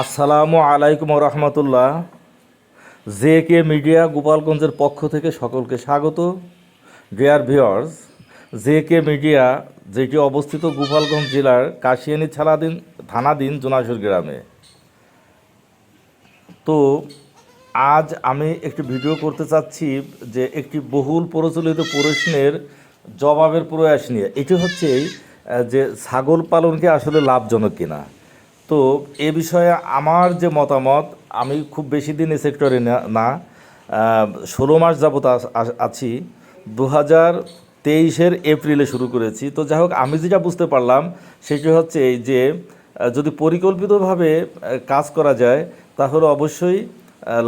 আসসালামু আলাইকুম রহমতুল্লাহ। J K media গোপালগঞ্জের পক্ষ থেকে সকলকে স্বাগত। Dear viewers J K media, যেটি অবস্থিত গোপালগঞ্জ জেলার কাশিয়ানি ছাড়াদিন থানাধীন জোনাসুর গ্রামে। তো, আজ আমি একটি ভিডিও করতে চাচ্ছি যে একটি বহুল প্রচলিত প্রশ্নের জবাবের প্রয়াস নিয়ে। এটি হচ্ছে যে ছাগল পালনকে আসলে লাভজনক কিনা। তো এ বিষয়ে আমার যে মতামত, আমি খুব বেশি দিন এ সেক্টরে না- ষোলো মাস যাবত আছি। দু হাজার তেইশের এপ্রিলে শুরু করেছি। তো যাই হোক, আমি যেটা বুঝতে পারলাম, সেটি হচ্ছে এই যে যদি পরিকল্পিতভাবে কাজ করা যায়, তাহলে অবশ্যই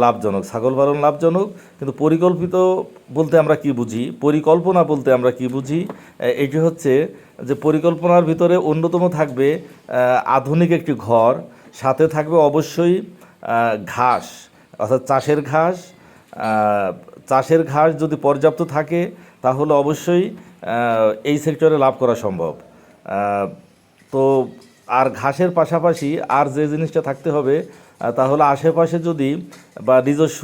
লাভজনক। ছাগল পালন লাভজনক, কিন্তু পরিকল্পিত বলতে আমরা কি বুঝি? পরিকল্পনা বলতে আমরা কি বুঝি? এটি হচ্ছে যে পরিকল্পনার ভিতরে অন্যতম থাকবে আধুনিক একটি ঘর, সাথে থাকবে অবশ্যই ঘাস, অর্থাৎ চাষের ঘাস চাষের ঘাস যদি পর্যাপ্ত থাকে, তাহলে অবশ্যই এই সেক্টরে লাভ করা সম্ভব। তো আর ঘাসের পাশাপাশি আর যে জিনিসটা থাকতে হবে তাহলে আশেপাশে যদি বা নিজস্ব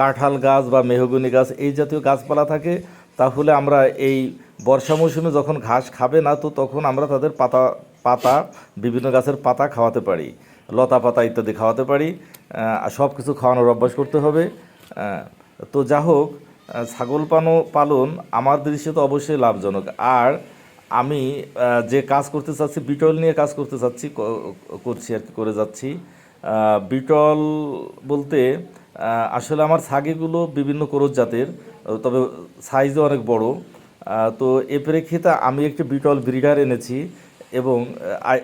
কাঁঠাল গাছ বা মেহগুনি গাছ এই জাতীয় গাছপালা থাকে, তাহলে আমরা এই বর্ষা মৌসুমে যখন ঘাস খাবে না, তো তখন আমরা তাদের পাতা পাতা, বিভিন্ন গাছের পাতা খাওয়াতে পারি। লতা পাতা ইত্যাদি খাওয়াতে পারি। সব কিছু খাওয়ানোর অভ্যাস করতে হবে। তো যা হোক ছাগল পানো, পালন আমার দৃশ্যে তো অবশ্যই লাভজনক। আর আমি যে কাজ করতে চাচ্ছি, বিটল নিয়ে কাজ করতে চাচ্ছি করছি আর কি, করে যাচ্ছি। বিটল বলতে আসলে আমার ছাগিগুলো বিভিন্ন করজ জাতের, তবে সাইজও অনেক বড়। তো এ প্রেক্ষিতে আমি একটি বিটল ব্রিডার এনেছি এবং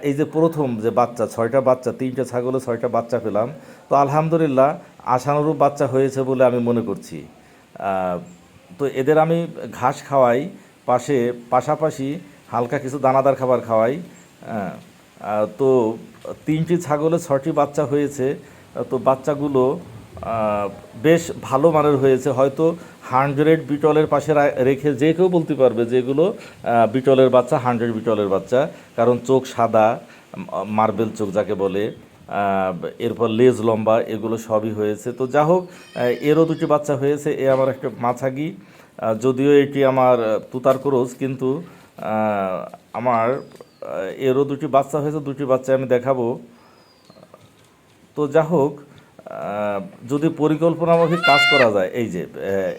এই যে প্রথম যে বাচ্চা, ছয়টা বাচ্চা, তিনটা ছাগলে ছয়টা বাচ্চা পেলাম। তো আলহামদুলিল্লাহ আশানুরূপ বাচ্চা হয়েছে বলে আমি মনে করছি। তো এদের আমি ঘাস খাওয়াই, পাশে, পাশাপাশি হালকা কিছু দানাদার খাবার খাওয়াই হ্যাঁ, তো তিনটি ছাগলে ছটি বাচ্চা হয়েছে তো বাচ্চাগুলো বেশ ভালো মানের হয়েছে। হয়তো হান্ড্রেড বিটলের পাশে রেখে যে কেউ বলতে পারবে যেগুলো বিটলের বাচ্চা হান্ড্রেড বিটলের বাচ্চা। কারণ চোখ সাদা মার্বেল চোখ যাকে বলে এরপর লেজ লম্বা এগুলো সবই হয়েছে। তো যা হোক এরও দুটি বাচ্চা হয়েছে এ আমার একটা মাছাগি। যদিও এটি আমার তুতার ক্রোজ কিন্তু আমার এরও দুটি বাচ্চা হয়েছে, দুটি বাচ্চা আমি দেখাবো। তো যা হোক যদি পরিকল্পনামাফিক কাজ করা যায়, এই যে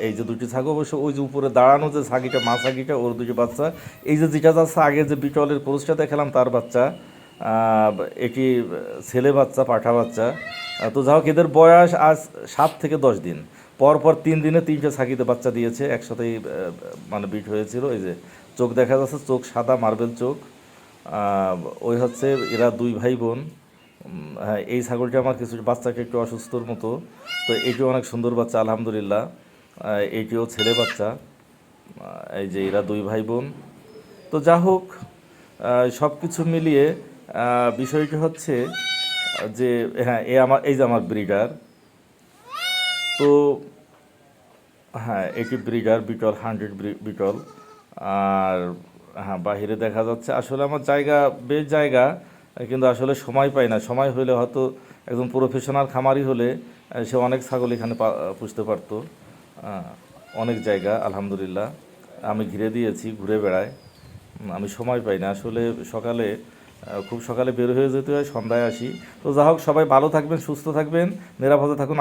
এই যে দুটি ছাগল, অবশ্য ওই যে উপরে দাঁড়ানো যে ছাগিটা, মা ছাগিটা, ওর দুটি বাচ্চা, এই যে যেটা যাচ্ছে, আগে যে বিটলের ক্রোজটা দেখালাম, তার বাচ্চা এটি ছেলে বাচ্চা, পাঠা বাচ্চা তো যা হোক, এদের বয়স আজ সাত থেকে দশ দিন। পর পর তিন দিনে তিনটে ছাগিতে বাচ্চা দিয়েছে, একসাথেই মানে বিট হয়েছিল, এই যে চোখ দেখা যাচ্ছে চোখ সাদা মার্বেল চোখ। ওই হচ্ছে এরা দুই ভাই বোন। হ্যাঁ এই ছাগলটি আমার কিছু বাচ্চাকে একটু অসুস্থর মতো। তো এটিও অনেক সুন্দর বাচ্চা আলহামদুলিল্লাহ। আহ, এইটিও ছেলে বাচ্চা। এই যে এরা দুই ভাই বোন। তো যা হোক সব কিছু মিলিয়ে বিষয়টি হচ্ছে যে হ্যাঁ এ আমার এই যে আমার ব্রিডার। তো হ্যাঁ এটি ব্রিডার বিটল হান্ড্রেড বিটল। আর হ্যাঁ বাহিরে দেখা যাচ্ছে, আসলে আমার জায়গা বেশ জায়গা, কিন্তু আসলে সময় পাই না। সময় হলে হয়তো একজন প্রফেশনাল খামারি হলে সে অনেক ছাগল এখানে পুষতে পারতো। অনেক জায়গা, আলহামদুলিল্লাহ। আমি ঘিরে দিয়েছি, ঘুরে বেড়ায় আমি সময় পাই না। আসলে সকালে খুব সকালে বের হয়ে যেতে হয়, সন্ধ্যায় আসি। তো যা হোক সবাই ভালো থাকবেন, সুস্থ থাকবেন, নিরাপদে থাকুন।